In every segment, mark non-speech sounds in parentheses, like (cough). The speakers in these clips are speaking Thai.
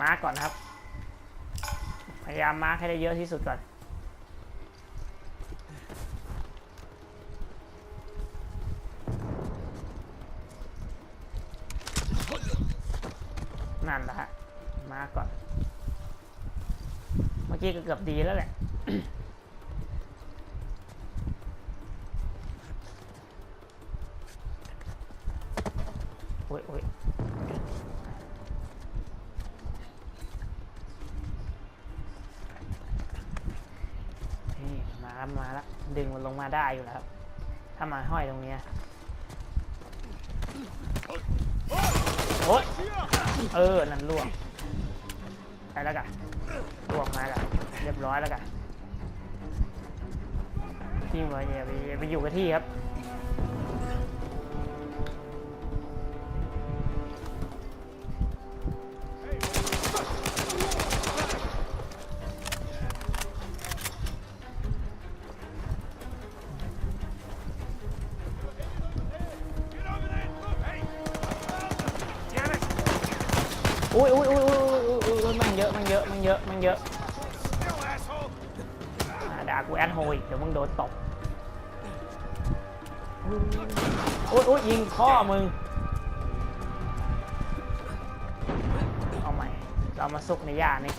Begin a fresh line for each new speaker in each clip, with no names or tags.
มาร์กก่อนครับ พยายามมาร์กให้ได้เยอะที่สุดก่อน นั่นแหละฮะ มาร์กก่อน เมื่อกี้ก็เกือบดีแล้วแหละโอ้ยโอ้ยนี่มาแล้วมาแล้ว ดึง มาได้อยู่แล้วถ้ามาห้อยตรงนี้โอ้ยเออ นั่นล่วงไปแล้วกันล่วงมาแล้วเรียบร้อยแล้วกันที่มาเนี่ยไปอยู่กับที่ครับ เยอะมันเยอะอ่าด่ากูแอนโฮอีกเดี๋ยวมึงโดนตบอุ้ยอุ้ยยิงพ่อมึง เอาใหม่ เรามาซุกในย่านี่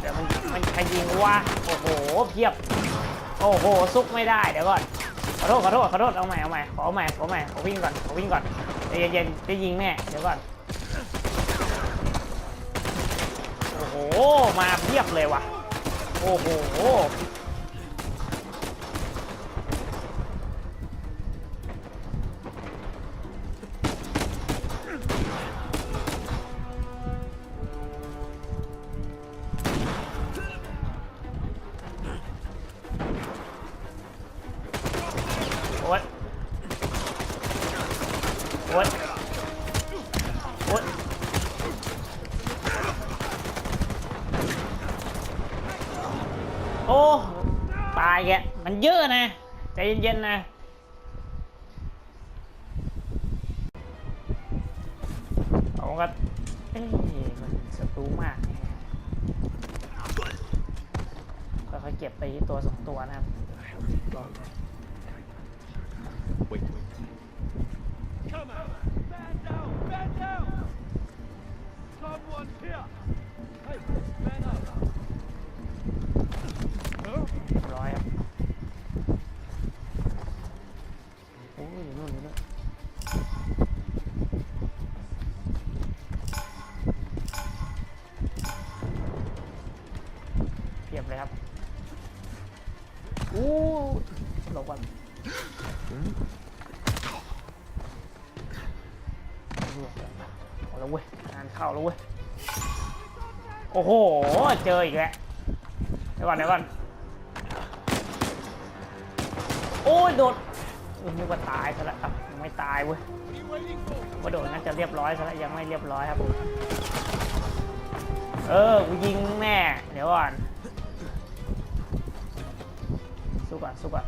เดี๋ยวมันมันใครยิงวะโอ้โหเพียบ โอ้โหซุกไม่ได้เดี๋ยวก่อนขอโทษขอโทษขอโทษเอาใหม่เอาใหม่ขอใหม่ขอใหม่ขอวิ่งก่อนขอวิ่งก่อนใจเย็นๆจะยิงแน่เดี๋ยวก่อน โอ้โห มาเพียบเลยว่ะ โอ้โห เย็นๆนะเอาก็เอ้ยมันศัตรูมากค่อยๆเก็บไปที่ตัวสองตัวนะครับรียบร้อยครับโอ้ยอยู่นู่นอยู่นู่นเพียบเลยครับอู้หลบก่อนเอาแล้วเว้ยงานเข้าแล้วเว้ย โอ้โห เจออีกแล้วเดี๋ยวก่อนเดี๋ยวก่อน โอ้ยโดดอุ้ย นึกว่าตายซะแล้วยังไม่ตายเว้ยว่าโดดน่าจะเรียบร้อยซะแล้วยังไม่เรียบร้อยครับเออกูยิงแน่เดี๋ยวก่อนสู้ก่อนสู้ก่อน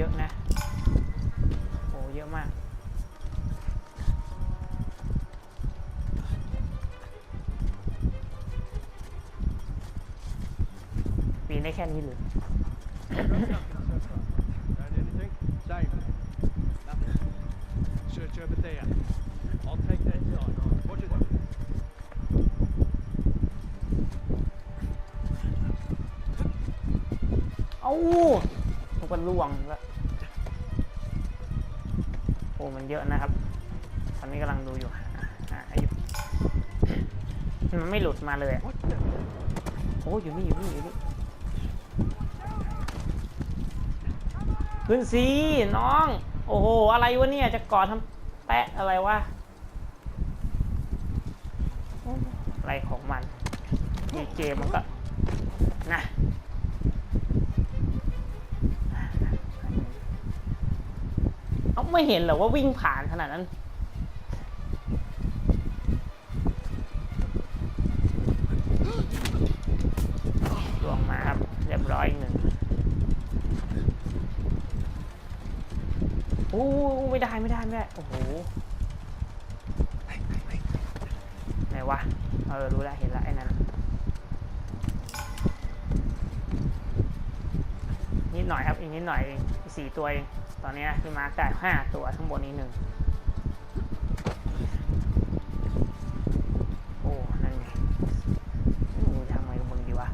เยอะนะโอ้เยอะมาก ปีได้แค่นี้หรือเอาทุกคนล่วงแล้ว โอ้มันเยอะนะครับ ตอนนี้กำลังดูอยู่หาหาอยู่มันไม่หลุดมาเลยอะโอ้อยู่นี่อยู่นี่อยู่นี่ขึ้นสิน้อง โอ้โห อะไรวะเนี่ย จะกอดทำแปะอะไรวะโอ้อะไรของมันมีเกมมันก็นะ เอาไม่เห็นหรอว่าวิ่งผ่านขนาดนั้น ลวงมาครับเรียบร้อยหนึ่งโอ้ไม่ได้ไม่ได้ไม่ได้ โอ้โหไหนวะ เออ รู้แล้ว เห็นแล้วไอ้นั่นนิดหน่อยครับ อีกนิดหน่อยเองสี่ตัวเอง ตอนนี้พี่มาร์กได้ห้าตัวทั้งบนนี้หนึ่ง โอ้ นั่นไงมึงทำไงกับมึงดีวะ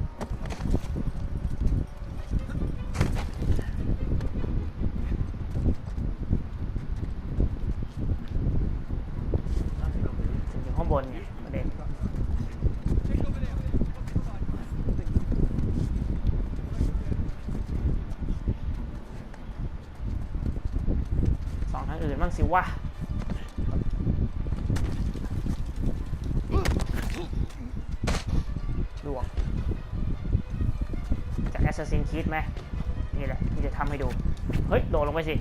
ถึงถึงข้างบนไงประเด็น
Check over there. Watch the side.
สองทางอื่นบ้าง สิวะดวงจาก Assassin Creed ไหมนี่แหละที่จะทำให้ดู เฮ้ย โดดลงไปสิ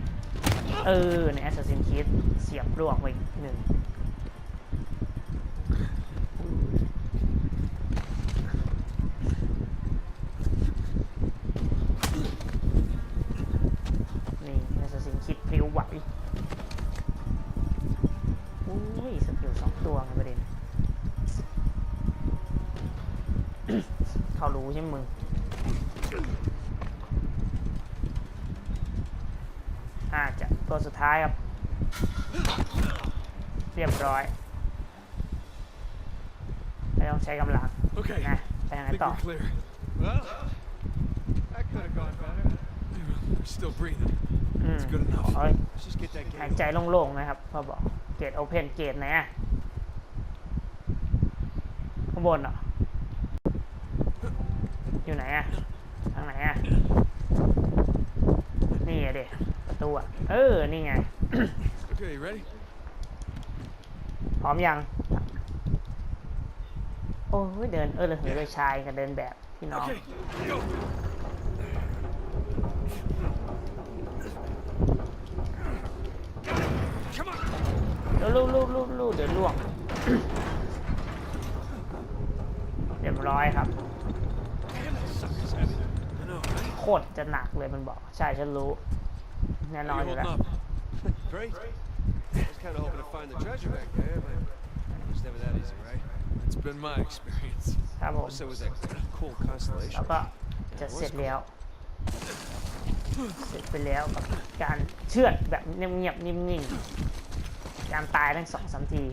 เออ ใน Assassin's Creed เสียบลวงไปหนึ่ง นี่ Assassin's Creed พริ้วไหวอุ้ยสกิลสองตัวไงประเด็น เขารู้ ใช่ไหมมึงอ่าจะตัวสุดท้ายครับ เรียบร้อยไม่ต้องใช้กำลัง
Okay.
นะไปทางไหน
think
ต่อ
we're clear.
Well, that could have gone better.
We're still breathing.
อืม
It's good enough.
ขอ
Let's just get that
หาย
gate.
ใจโล่งๆนะครับพ่อบอกเกตโอเพนเกตไหนอะข้างบนเหร ออยู่ไหนอะทางไหนอะนี่อะเด็ประตูอะเออ นี่ไง
Okay, you ready?
พร้อมยัง โอ้ยเดินเออเลยเหยเลยชายกับเดินแบบพี่น้อง
Okay, go.
แล้วลูบลูบลูบลูบเดี๋ยวล่วง เรียบร้อยครับ
Damn, that sucker's heavy. I know, right?
โค ตรจะหนักเลยมันบอก ใช่ฉันรู้ แน่นอน
How
อ
you
ยู่แล้ว
holding up?
Great. I was kind of hoping to find the treasure back there, but it's never that easy, right?
It's been my experience.
ครับผม
So was that cool
แล้ว
constellation.
ก็จะเสร็จแล้ว เสร็จไปแล้วกับการเชือดแบบเงียบๆนิ่งๆการตายทั้งสองสามที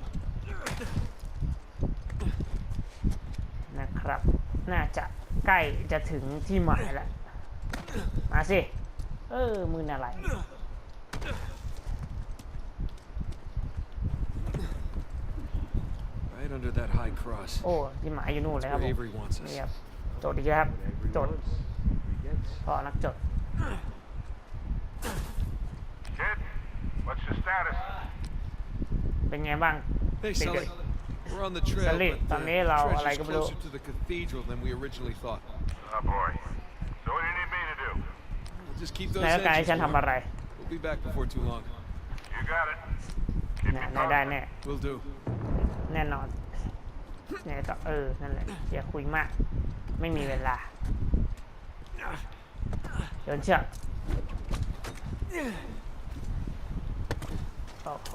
นะครับ น่าจะใกล้จะถึงที่หมายแล้ว มาสิ เออมืออะไร
Right under that high cross.
โอ้ที่หมายอยู่นู่นเลย
That's
ครับผ
where
ม
Avery wants
นี่
us.
ครับจดอีกแล้วครับจด
He gets.
พอนักจด
Kid, what's your status?
เป็นไงบ้าง
Hey,
Big
Sully.
guy.
We're on the trail,
Sully,
but
tao
the
nghĩ là- là
treasure's
cái blue-
closer to the cathedral than we originally thought.
Oh boy. So
Just keep those
นายต้องการให้
engines
ฉันทำอะไร
warm. We'll be back before too long.
You got it.
เนี่ยนายได้แน่
Will do.
แน่นอนเนี่ยก็เออ นั่นแหละ อย่าคุยมาก ไม่มีเวลาโยนเชือกโอ้โห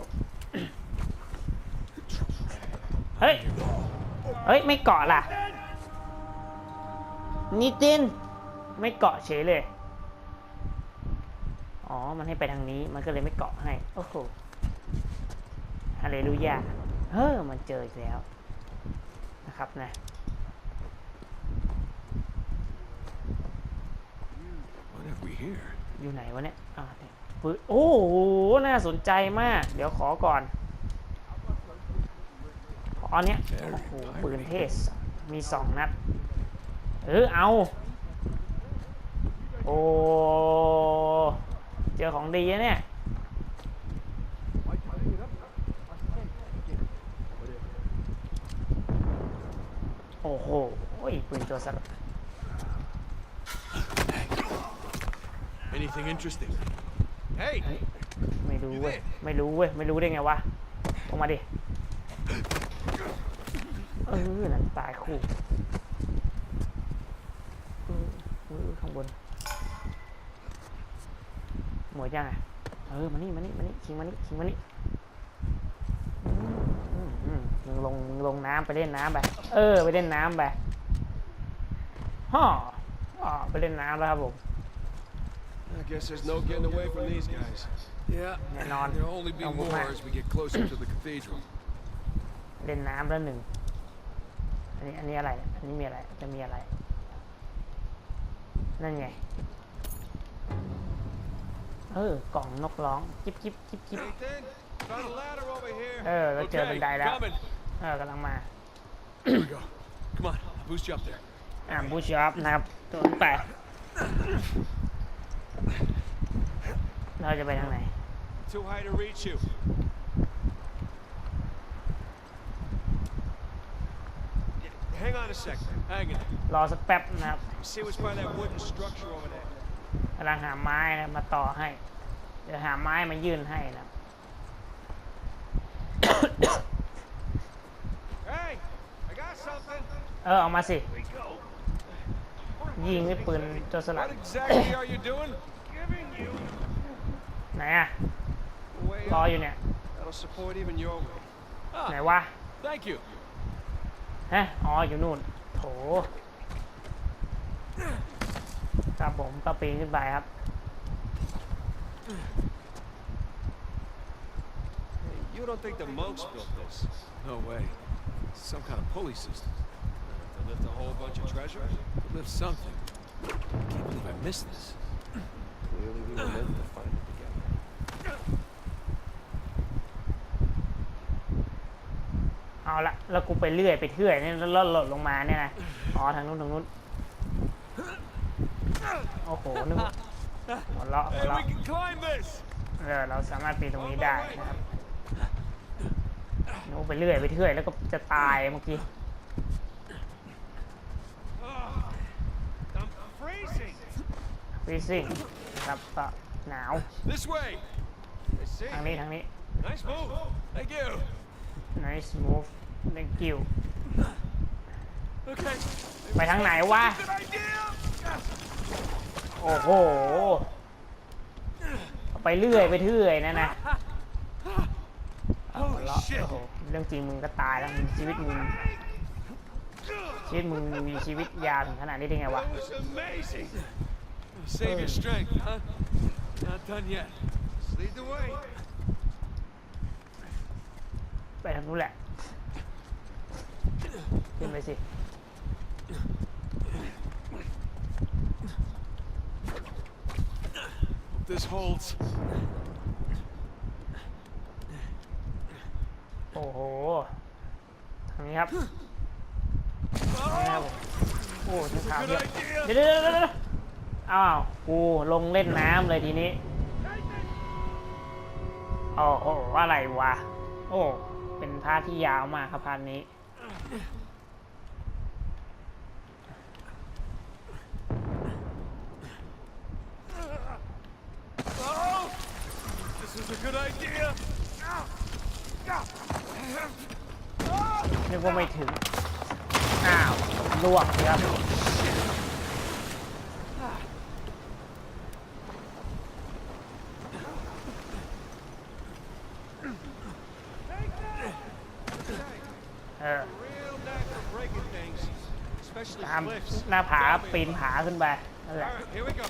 เฮ้ย เฮ้ย ไม่เกาะล่ะ นิติน ไม่เกาะเฉยเลย อ๋อ มันให้ไปทางนี้ มันก็เลยไม่เกาะให้ โอ้โหฮาเลลูยา เฮ้อ มันเจออีกแล้ว นะครับนะ
What have we here?
อยู่ไหนวะเนี่ยอ่าวเนี่ยปืนโอ้โห น่าสนใจมาก เดี๋ยวขอก่อนขออันเนี้ยโอ้โห ปืนเทส มีสองนัด เออ เอา โอ้ เจอของดีนะเนี่ยโอ้โหปืนตัวสลับ
Anything interesting? Hey!
ไม่รู้เว้ย ไม่รู้เว้ย ไม่รู้ได้ไงวะออกมาดิ เออนั่นตายคู่เออเออข้างบน หมวยจังอะเออมานี่มานี่มานี่ชิงมานี่ชิงมานี่อืมอืมอืมมึงลงมึงลงน้ำไปเล่นน้ำไปเออ ไปเล่นน้ำไปฮ่ออ๋อไปเล่นน้ำแล้วครับผม
I guess there's no getting away from these guys.
Yeah,
Yeah, no,
there'll only be
no, we'll
more
not.
as we get closer to the cathedral.
เล่นน้ำแล้วหนึ่งอันนี้อันนี้อะไร อันนี้มีอะไร จะมีอะไร นั่นไง เออกล่องนกร้องจิ๊บจิ๊บจิ๊บจิ๊บ
Nathan, found a ladder over here.
เออเราเจอบันไดแล้ว
coming.
เออกำลังมา
Here we go. Come on, I'll boost you up there.
อ่าบูชอปนะครับตัวแปดเราจะไปทางไหน
Too high to reach you. Hang on a second.
Hanging.
รอสักแป๊บนะครับ กำลังหาไม้นะมาต่อให้ เดี๋ยวหาไม้มายื่นให้นะครับ
Hey, I got something.
เออเอามาสิ ยิงด้วยปืนตัวสลัด
What exactly are you doing? Giving you
ไหนอะ
the way
รอ
up.
อยู่เนี่ย
That'll support even your weight.
ไหน
Ah,
วะ
thank you.
ฮะอ๋อ อยู่นู่น โถ ครับผมก็ปีนขึ้นไปครับ
Hey, you don't think the monks built this?
No way. Some kind of pulley system.
To lift a whole bunch of treasure?
To lift something. I can't believe I missed this.
Clearly we were meant to find it together.
เอาละแล้วกูไปเรื่อยไปเรื่อยเนี่ยแล้วหล่นลงมาเนี่ยนะ อ๋อ ทางนู้นทางนู้น โอ้โหนึกว่าหัวเราะหัว
Hey,
เราะ
we can climb this!
เออเราสามารถปีนตรงนี้ได้นะครับนู้ไปเรื่อยไปเรื่อยแล้วก็จะตายเมื่อกี้
I'm freezing.
ฟรีซิ่งนะครับก็หนาว
This way!
I see.
ทางนี้ทางนี้
Nice move.
Thank you.
nice move thank you
Okay.
ไปทางไหนวะ
Good idea!
โอ้โหเอาไปเรื่อยไปเรื่อยนะนะเอาหัวเราะโอ้โหเรื่องจริงมึงก็ตายแล้วมึงชีวิตมึงชีวิตมึงมีชีวิตยาวถึงขนาดนี้ได้ไงวะ
That was amazing.
Save your strength, huh? Not done yet.
Just lead the way.
ไปทางนู้นแหละขึ้นไปสิ
this holds.
โอ้โหทางนี้ครับทางนี้ครับผมโอ้ทั้งขาวเยอะ
Good idea!
เดี๋ยวเดี๋ยวเดี๋ยวเดี๋ยวอ้าวกูลงเล่นน้ำเลยทีนี้โอ้โหอะไรวะ โอ้ เป็นพาร์ทที่ยาวมากครับพาร์ทนี้
Hey, idea.
นึกว่าไม่ถึง อ้าวล่วงครับเออ
Real knack for breaking things, especially
ตาม
cliffs.
หน้าผาปีนผาขึ้นไปนั่นแห
All
ละ
right, here we go.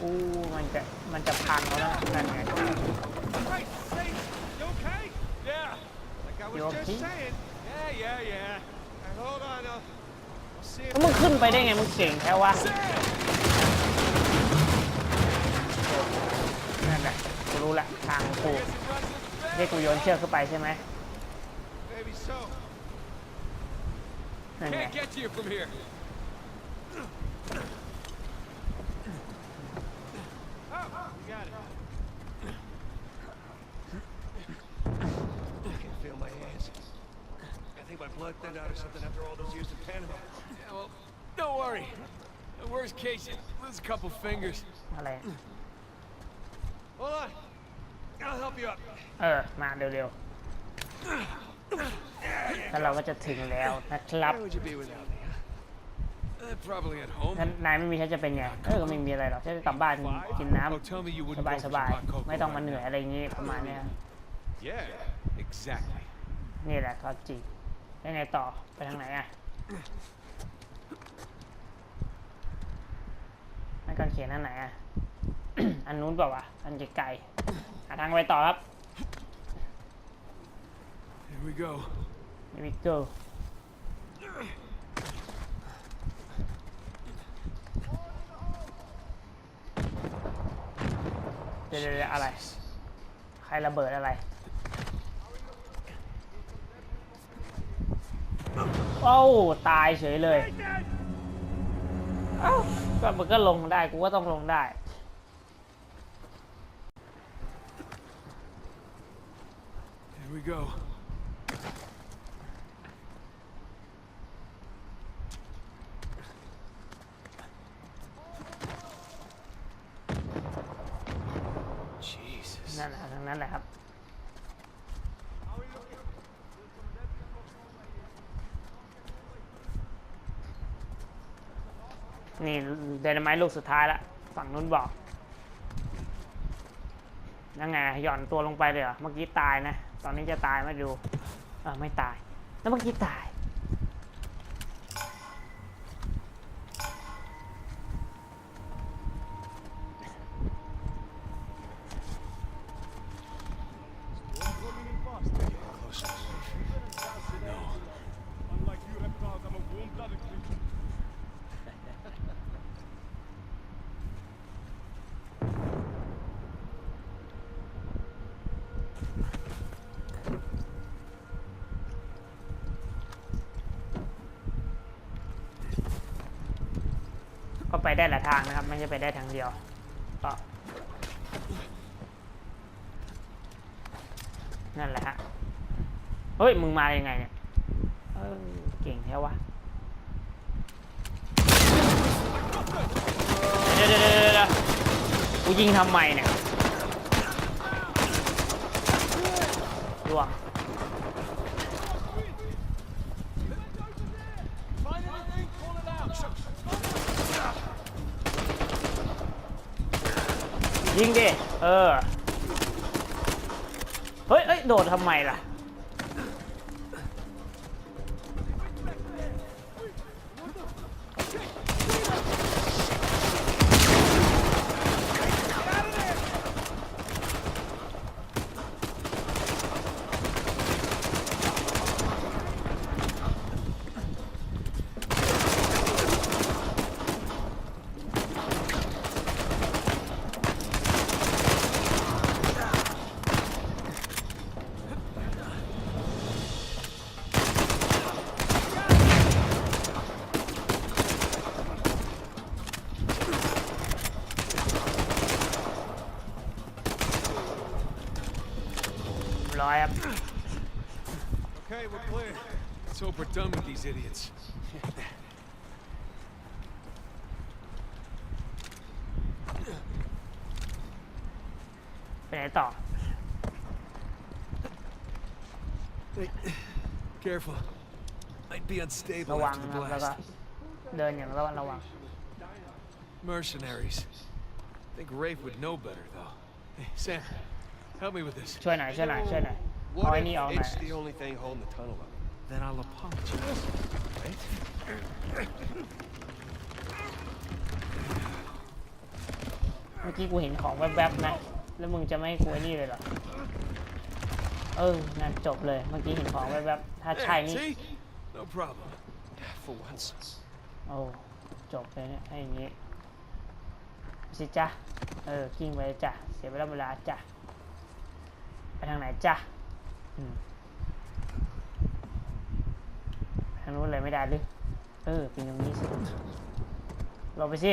อู้มันจะมันจะพังแล้วนะนั่นไง
Hey, hey, you okay?
Yeah.
Like I was
You
just
okay?
saying. Yeah, yeah, yeah. All right, hold on, I'll, I'll see if
แล้วมึงขึ้นไปได้ไงมึงเก่งแค่วะนั่นแหละกูรู้ละทางกูเรียกกูโยนเชือกขึ้นไปใช่ไหม
maybe so.
นั่นไง
Can't get to you from here.
you got it. I can feel my hands. I think my blood thinned out or something after all those years in Panama.
Yeah, well, don't worry. The worst case, you lose a couple fingers.
อะไร
Hold on. I'll help you up.
เออ มาเร็วๆแล้วเราก็จะถึงแล้วนะครับ
Where would you be without me? huh?
Uh, probably at home.
ถ้านายไม่มีฉันจะเป็นไงเออก็ไม่มีอะไรหรอกฉันจะกลับบ้านกินน้
Oh, tell me you ำ wouldn't
สบาย
go
ส
for
บาย
some hot cocoa
ไม่ต้องมา
right
เหนื่อย
now.
อะไรอย่างงี้ประมาณเนี้ย
Yeah, exactly.
นี่แหละทอดจริงยังไงต่อไปทางไหนอะนั่นกางเขียนอันไหนอะอันนู้นเปล่าวะอันไกลๆหาทางไปต่อครับ
Here we go.
Here we go เดี๋ยวอะไร ใครระเบิดอะไร โอ้าตายเฉยเลย เอ้าก็มันก็ลงได้ กูก็ต้องลงได้
Here we go.
นั่นแหละทางนั้นแหละครับนี่เดนไม้ลูกสุดท้ายละฝั่งนู้นบอกยังไงหย่อนตัวลงไปเลยเหรอเมื่อกี้ตายนะ ตอนนี้จะตายไหมาดูเออไม่ตาย แล้วเมื่อกี้ตาย ไปได้หลายทางนะครับ ไม่ใช่ไปได้ทางเดียวก็นั่นแหละฮะเฮ้ย มึงมายังไงเนี่ยเออเก่งแท้วะเดี๋ยวเดี๋ยวเดี๋ยวเดี๋ยวกูยิงทำไมเนี่ยล่วง
Find anything? Pull it out.
ยิงดิ เออ เฮ้ยเฮ้ย โดดทำไมล่ะ
hope we're done with these idiots.
ไป ไหนต่อ
Hey, careful. Might be unstable
ระวัง
after
นะ
the
ครับแล้วก็
blast.
เดินอย่างระวังระวัง
Mercenaries. think Rafe would know better, though. Hey, Sam, help me with this.
ช่วยหน่อยช่วยหน่อยช่วยหน่อยเอา
What
ไอ้
if
นี่ออกหน่อย
it's the only thing holding the tunnel up?
Then I'll apologize. Right?
เมื่อกี้กูเห็นของแวบๆนะ แล้วมึงจะไม่ให้กูไอ้นี่เลยเหรอ เออ นั่นจบเลย เมื่อกี้เห็นของแวบๆถ้าใช่
There,
นี่
see? No problem.
For once.
โอ้จบเลยเนี่ยให้อย่างงี้สิจ้ะเออกิ้งไปเลยจ้ะเสียเวลาเวลาจ้ะไปทางไหนจ้ะอืมทางนู้นเลยไม่ได้หรือเออปีนตรงนี้สิลงไปสิ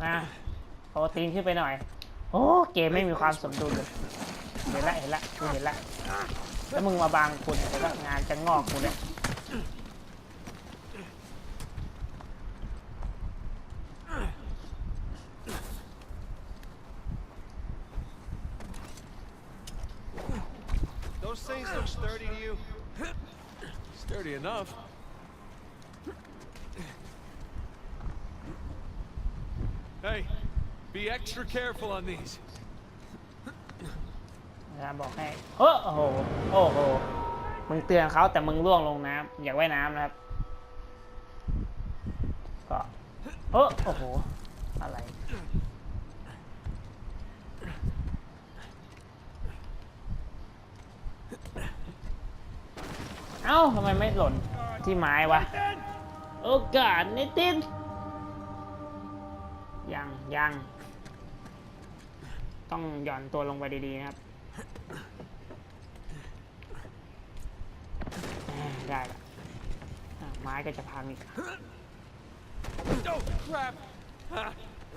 มาเอาตีนขึ้นไปหน่อย โอ้เกมไม่มีความสมดุลเลยเห็นละเห็นละกูเห็นละแล้วมึงมาบางคุณเดี๋ยวงานจะงอกกูเนี่ย
Those things look sturdy to you?
Sturdy enough. Hey, be extra careful on these.
นะครับบอกให้โอ้โห โอ้โห มึงเตือนเขาแต่มึงล่วงลงน้ำอยากว่ายน้ำนะครับ ก็โอ้โอ้โห อะไร เอ้าทำไมไม่หล่นที่ไม้วะ โอกาสนิดตินยังยัง ต้องหย่อนตัวลงไปดีๆนะครับอ่าได้ละอะไม้ก็จะพังอีก
Oh, crap! Ha,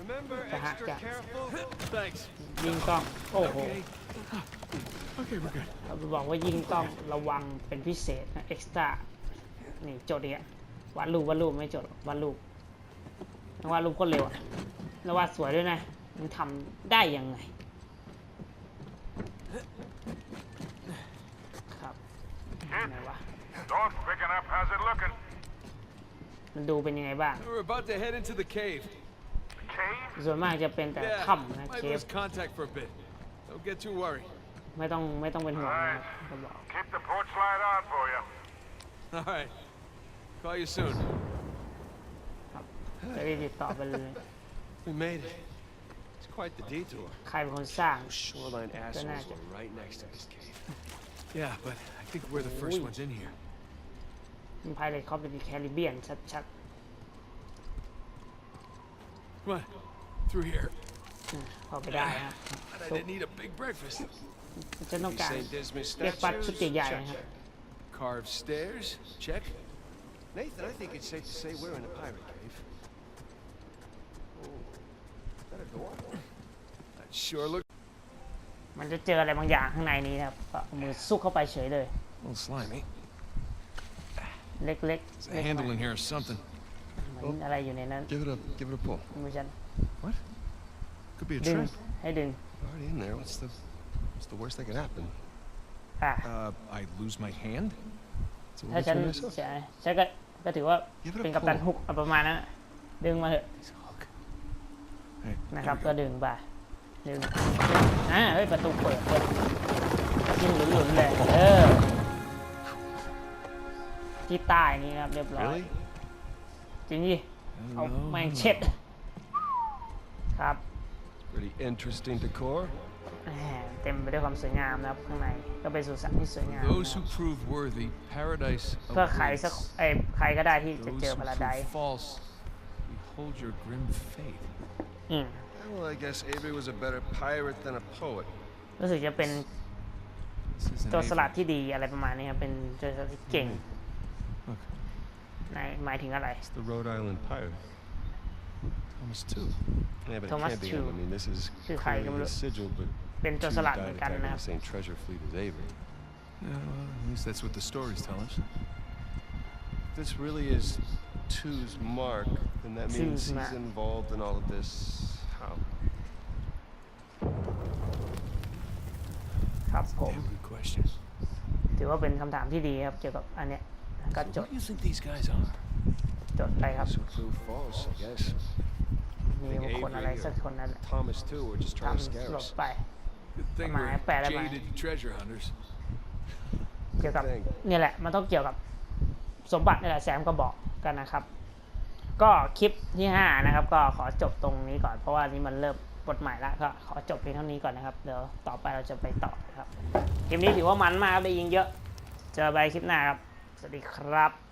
Remember,
Uh-huh,
extra
yeah.
careful?
thanks.
ยิงต้อง โอ้โห
Okay, we're good.
เราบอกว่ายิงต้องระวังเป็นพิเศษนะเอ็กซ์ตร้านี่โจทย์เนี้ยวาดรูปวาดรูปไม่โจทย์หรอกวาดรูปวาดรูปก็เร็วอะแล้ววาดสวยด้วยนะ มันทำได้ยังไง ครับไหนวะ
Dog's picking up. How's it looking?
มันดูเป็นยังไงบ้าง
We're about to head into the cave.
Cave?
ส่วนมากจะเป็นแต่
Yeah,
ถ้ำนะ
might
เคฟ
lose contact for a bit. Don't get too worried.
ไม่ต้องไม่ต้องเป็นห่วงนะครับก็บอก
Keep the porch light on for you.
All right. Call you soon. (laughs) (laughs)
จะได้ติดต่อไปเลย
We made it. It's quite the detour.
ใครเป็นคนสร้าง
Shoreline assholes
Gotcha.
were right next to this cave. (laughs)
Yeah, but I think we're the first
Ui.
ones in here.
มันพายเลยเขาเป็นแคริบเบียนชัด
Come on, through here.
ๆอืมเข้าไปได้นะ (sighs)
But I didn't eat a big breakfast. (laughs)
จะต้องการ
St. Dismas
เรียกปัด
statues?
ชุดใหญ่ๆ
Check.
นะครับ
Carved stairs. Check.
Nathan, I think it's safe to say we're in a pirate cave. Oh, is that a door?
That Sure looks
มันจะเจออะไรบางอย่างข้างในนี้นะครับก็เอามือซุกเข้าไปเฉยเลย
a little slimy.
เล็กๆเล็ก
There's a handle in here or something.
เหมือนอะไรอยู่ในนั้น
Give it a give it a pull.
มือฉัน
Could be a
ดึง
trap.
ให้ดึง
Already in there. What's the what's the worst that could happen?
อะ
Uh, I lose my hand?
It's a
ถ้า
little
ฉัน
too nice of-
ใช่ฉันก็ก็ถือว่า
Give it a
เป็นกัปตัน
pull.
ฮุกเอาประมาณนั้นน่ะดึงมาเถอะ
Nice hook. Hey,
นะครับ
there
ก็
we go.
ดึงไป ดึงอ่าเฮ้ยประตูเปิดเปิดยิงหลุนๆเลยเออที่ใต้นี้นะครับเรียบร้อย
Really?
จริงดิ
I
เอา
don't know.
แมงเช็ด ครับ
Pretty interesting decor.
แหมเต็มไปด้วยความสวยงามนะครับข้างในก็เป็นสุสานที่สวยงาม
Those
นะค
who
รับ
prove worthy, paradise
เพื่อใครสัก
awaits.
เอ้ยใครก็ได้ที่จะ
Those
เจอ
who
พาราได
prove false, behold your grim fate.
อืม
Well, I guess Avery was a better pirate than a poet.
รู้สึกจะเป็น
This is
โจรสลัดที่ดีอะไรประมาณนี้ครับ เป็นโจรสลัดที่เก่ง
Look,
ในหมายถึงอะไร
It's the Rhode Island pirate.
Thomas too.
Yeah, but
Thomas
it can't be
Tew.
him. I mean, this is
Tew
clearly
Kai
his sigil, but
เป็นโจร
Tew
สลัด
died
เหมือนกัน
attacking
นะครับ
the same treasure fleet as Avery.
Yeah, well, at least that's what the stories tell us.
If this really is Tew's mark, then that means
Tew's
he's
mark.
involved in all of this.
ครับผม
Damn good question.
ถือว่าเป็นคำถามที่ดีครับเกี่ยวกับอันเนี้ยก็
So
จ
what
ด
do you think these guys are?
จดไปครับ
Some proof false, I guess.
มีบุคคลอะไรสักคนนั้นแหละ
Thomas too were just trying to
ทำ
scare
หลบ
us.
ไป
Good thing
Come on,
we're
bad, am I?
jaded treasure hunters.
เกี่ยวกับ
Thing.
เนี่ยแหละมันต้องเกี่ยวกับสมบัตินี่แหละแซมก็บอกกันนะครับ ก็คลิปที่ 5 นะครับ ก็ขอจบตรงนี้ก่อนเพราะว่านี่มันเริ่ม กฎหมายละก็ขอจบเพียงเท่านี้ก่อนนะครับ เดี๋ยวต่อไปเราจะไปต่อครับคลิปนี้ถือว่ามันมากได้ยิงเยอะ เจอไปคลิปหน้าครับ สวัสดีครับ